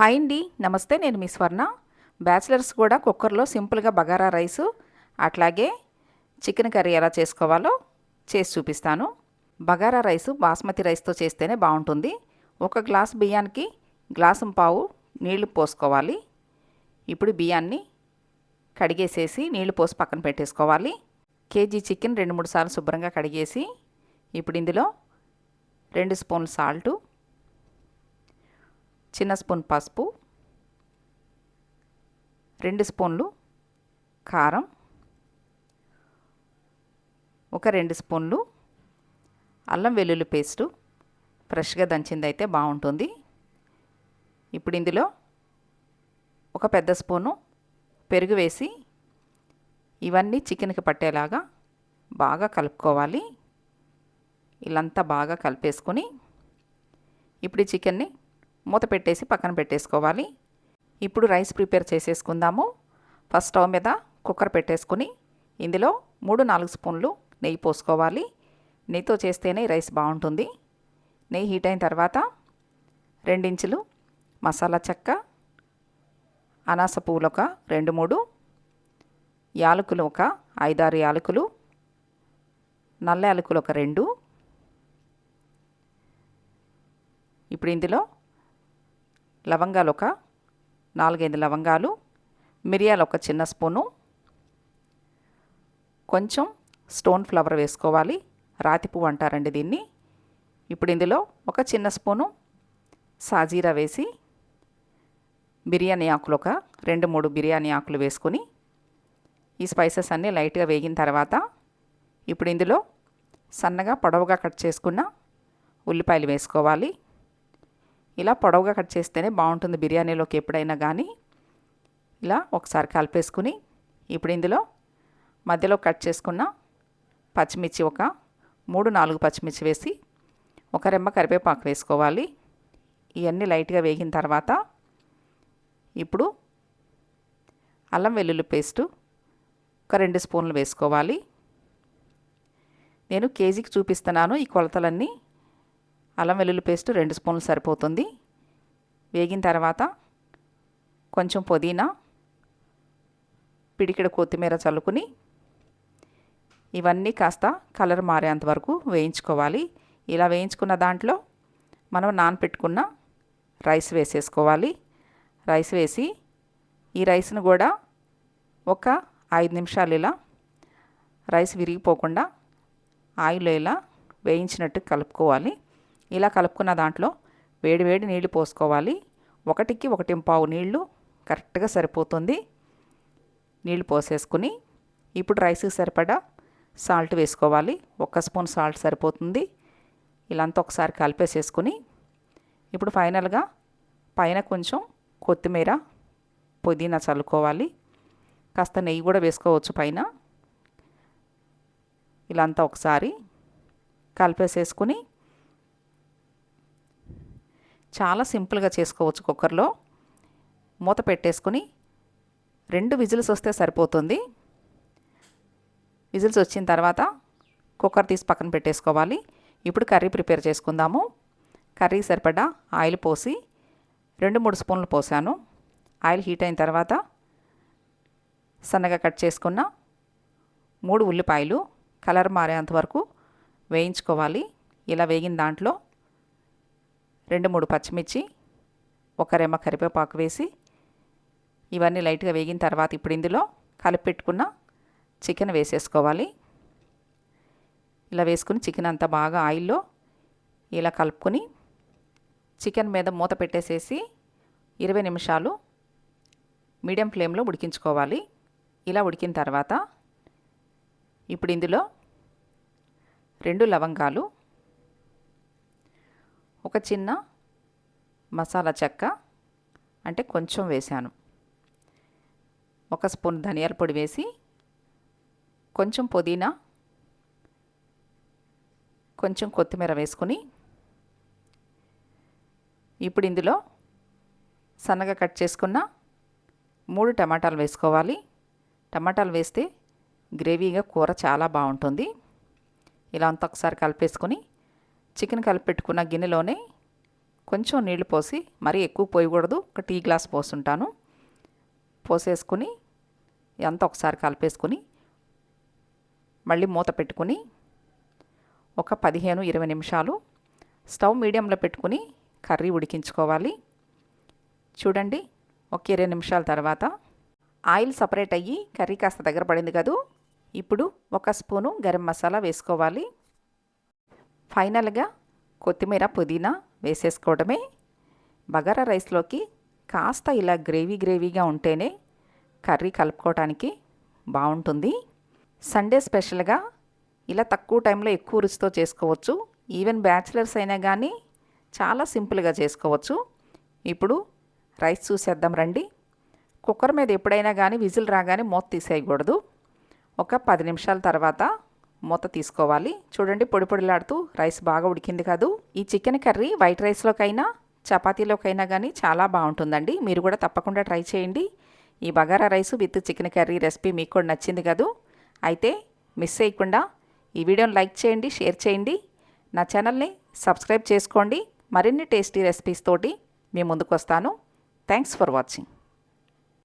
Hi అండి. నమస్తే నేను మీ స్వర్ణ. బ్యాచిలర్స్ కూడా కుక్కర్లో సింపుల్గా బగారా రైసు అట్లాగే చికెన్ కర్రీ ఎలా చేసుకోవాలో చేసి చూపిస్తాను. బగారా రైసు బాస్మతి రైస్తో చేస్తేనే బాగుంటుంది. ఒక గ్లాస్ బియ్యానికి గ్లాసు పావు నీళ్ళు పోసుకోవాలి. ఇప్పుడు బియ్యాన్ని కడిగేసేసి నీళ్ళు పోసి పక్కన పెట్టేసుకోవాలి. కేజీ చికెన్ రెండు మూడు సార్లు శుభ్రంగా కడిగేసి ఇప్పుడు ఇందులో రెండు స్పూన్లు సాల్టు చిన్న స్పూన్ పసుపు రెండు స్పూన్లు కారం ఒక రెండు స్పూన్లు అల్లం వెల్లుల్లి పేస్టు. ఫ్రెష్గా దంచింది అయితే బాగుంటుంది. ఇప్పుడు ఇందులో ఒక పెద్ద స్పూను పెరుగు వేసి ఇవన్నీ చికెన్కి పట్టేలాగా బాగా కలుపుకోవాలి. ఇల్లంతా బాగా కలిపేసుకొని ఇప్పుడు ఈ చికెన్ని మూత పెట్టేసి పక్కన పెట్టేసుకోవాలి. ఇప్పుడు రైస్ ప్రిపేర్ చేసేసుకుందాము. ఫస్ట్ స్టవ్ మీద కుక్కర్ పెట్టేసుకుని ఇందులో మూడు నాలుగు స్పూన్లు నెయ్యి పోసుకోవాలి. నెయ్యితో చేస్తేనే రైస్ బాగుంటుంది. నెయ్యి హీట్ అయిన తర్వాత రెండించులు మసాలా చెక్క అనాస పువ్వులు ఒక రెండు మూడు యాలకులు ఒక ఐదారు యాలకులు నల్ల యాలకులు ఒక రెండు. ఇప్పుడు ఇందులో లవంగాలు ఒక నాలుగైదు లవంగాలు మిరియాలు ఒక చిన్న స్పూను. కొంచెం స్టోన్ ఫ్లవర్ వేసుకోవాలి. రాతి పువ్వు అంటారండి దీన్ని. ఇప్పుడు ఇందులో ఒక చిన్న స్పూను సాజీరా వేసి బిర్యానీ ఆకులు ఒక రెండు మూడు బిర్యానీ ఆకులు వేసుకొని ఈ స్పైసెస్ అన్నీ లైట్గా వేగిన తర్వాత ఇప్పుడు ఇందులో సన్నగా పొడవుగా కట్ చేసుకున్న ఉల్లిపాయలు వేసుకోవాలి. ఇలా పొడవుగా కట్ చేస్తేనే బాగుంటుంది బిర్యానీలోకి ఎప్పుడైనా కానీ ఇలా ఒకసారి కలిపేసుకుని ఇప్పుడు ఇందులో మధ్యలో కట్ చేసుకున్న పచ్చిమిర్చి ఒక మూడు నాలుగు పచ్చిమిర్చి వేసి ఒక రెమ్మ కరివేపాకు వేసుకోవాలి. ఇవన్నీ లైట్గా వేగిన తర్వాత ఇప్పుడు అల్లం వెల్లుల్లి పేస్టు ఒక రెండు స్పూన్లు వేసుకోవాలి. నేను కేజీకి చూపిస్తున్నాను ఈ కొలతలన్నీ. అల్లం వెల్లుల్లి పేస్ట్ రెండు స్పూన్లు సరిపోతుంది. వేగిన తర్వాత కొంచెం పుదీనా పిడికిడ కొత్తిమీర చల్లుకుని ఇవన్నీ కాస్త కలర్ మారేంత వరకు వేయించుకోవాలి. ఇలా వేయించుకున్న దాంట్లో మనం నానపెట్టుకున్న రైస్ వేసేసుకోవాలి. రైస్ వేసి ఈ రైస్ను కూడా ఒక ఐదు నిమిషాలు ఇలా రైస్ విరిగిపోకుండా ఆయిల్ ఇలా వేయించినట్టు కలుపుకోవాలి. ఇలా కలుపుకున్న దాంట్లో వేడి వేడి నీళ్ళు పోసుకోవాలి. ఒకటికి ఒకటి పావు నీళ్ళు కరెక్ట్గా సరిపోతుంది. నీళ్ళు పోసేసుకుని ఇప్పుడు రైస్కి సరిపడా సాల్ట్ వేసుకోవాలి. ఒక్క స్పూన్ సాల్ట్ సరిపోతుంది. ఇలాంతా ఒకసారి కలిపేసేసుకుని ఇప్పుడు ఫైనల్గా పైన కొంచెం కొత్తిమీర పుదీనా చల్లుకోవాలి. కాస్త నెయ్యి కూడా వేసుకోవచ్చు పైన. ఇలాంతా ఒకసారి కలిపేసేసుకుని చాలా సింపుల్గా చేసుకోవచ్చు కుక్కర్లో. మూత పెట్టేసుకుని రెండు విజిల్స్ వస్తే సరిపోతుంది. విజిల్స్ వచ్చిన తర్వాత కుక్కర్ తీసి పక్కన పెట్టేసుకోవాలి. ఇప్పుడు కర్రీ ప్రిపేర్ చేసుకుందాము. కర్రీ సరిపడా ఆయిల్ పోసి రెండు మూడు స్పూన్లు పోసాను. ఆయిల్ హీట్ అయిన తర్వాత సన్నగా కట్ చేసుకున్న మూడు ఉల్లిపాయలు కలర్ మారేంత వరకు వేయించుకోవాలి. ఇలా వేగిన దాంట్లో రెండు మూడు పచ్చిమిర్చి ఒక రెమ్మ కరివేపాకు వేసి ఇవన్నీ లైట్గా వేగిన తర్వాత ఇప్పుడు ఇందులో కలిపి పెట్టుకున్న చికెన్ వేసేసుకోవాలి. ఇలా వేసుకుని చికెన్ అంతా బాగా ఆయిల్లో ఇలా కలుపుకొని చికెన్ మీద మూత పెట్టేసేసి ఇరవై నిమిషాలు మీడియం ఫ్లేమ్లో ఉడికించుకోవాలి. ఇలా ఉడికిన తర్వాత ఇప్పుడు ఇందులో రెండు లవంగాలు ఒక చిన్న మసాలా చెక్క అంటే కొంచెం వేశాను. ఒక స్పూన్ ధనియాల పొడి వేసి కొంచెం పుదీనా కొంచెం కొత్తిమీర వేసుకుని ఇప్పుడు ఇందులో సన్నగా కట్ చేసుకున్న మూడు టమాటాలు వేసుకోవాలి. టమాటాలు వేస్తే గ్రేవీగా కూర చాలా బాగుంటుంది. ఇలా అంతా ఒకసారి కలిపేసుకొని చికెన్ కలిపి పెట్టుకున్న గిన్నెలోనే కొంచెం నీళ్ళు పోసి మరీ ఎక్కువ పోయకూడదు. ఒక టీ గ్లాస్ పోసుంటాను. పోసేసుకుని అంతా ఒకసారి కలిపేసుకుని మళ్ళీ మూత పెట్టుకుని ఒక పదిహేను ఇరవై నిమిషాలు స్టవ్ మీడియంలో పెట్టుకుని కర్రీ ఉడికించుకోవాలి. చూడండి ఒక ఇరవై నిమిషాల తర్వాత ఆయిల్ సపరేట్ అయ్యి కర్రీ కాస్త దగ్గర పడింది కదూ? ఇప్పుడు ఒక స్పూను గరం మసాలా వేసుకోవాలి. ఫైనల్గా కొత్తిమీర పుదీనా వేసేసుకోవడమే. బగారా రైస్లోకి కాస్త ఇలా గ్రేవీ గ్రేవీగా ఉంటేనే కర్రీ కలుపుకోవడానికి బాగుంటుంది. సండే స్పెషల్గా ఇలా తక్కువ టైంలో ఎక్కువ రుచితో చేసుకోవచ్చు. ఈవెన్ బ్యాచిలర్స్ అయినా కానీ చాలా సింపుల్గా చేసుకోవచ్చు. ఇప్పుడు రైస్ చూసేద్దాం రండి. కుక్కర్ మీద ఎప్పుడైనా కానీ విజిల్ రాగానే మూత తీసేయకూడదు. ఒక పది నిమిషాల తర్వాత మూత తీసుకోవాలి. చూడండి పొడి పొడిలాడుతూ రైస్ బాగా ఉడికింది కాదు. ఈ చికెన్ కర్రీ వైట్ రైస్లోకైనా చపాతీలోకైనా కానీ చాలా బాగుంటుందండి. మీరు కూడా తప్పకుండా ట్రై చేయండి. ఈ bagara rice with chicken curry recipe మీకు కూడా నచ్చింది కదూ. అయితే మిస్ చేయకుండా ఈ వీడియోని లైక్ చేయండి షేర్ చేయండి. నా ఛానల్ని సబ్స్క్రైబ్ చేసుకోండి. మరిన్ని టేస్టీ రెసిపీస్ తోటి మీ ముందుకు వస్తాను. Thanks for watching.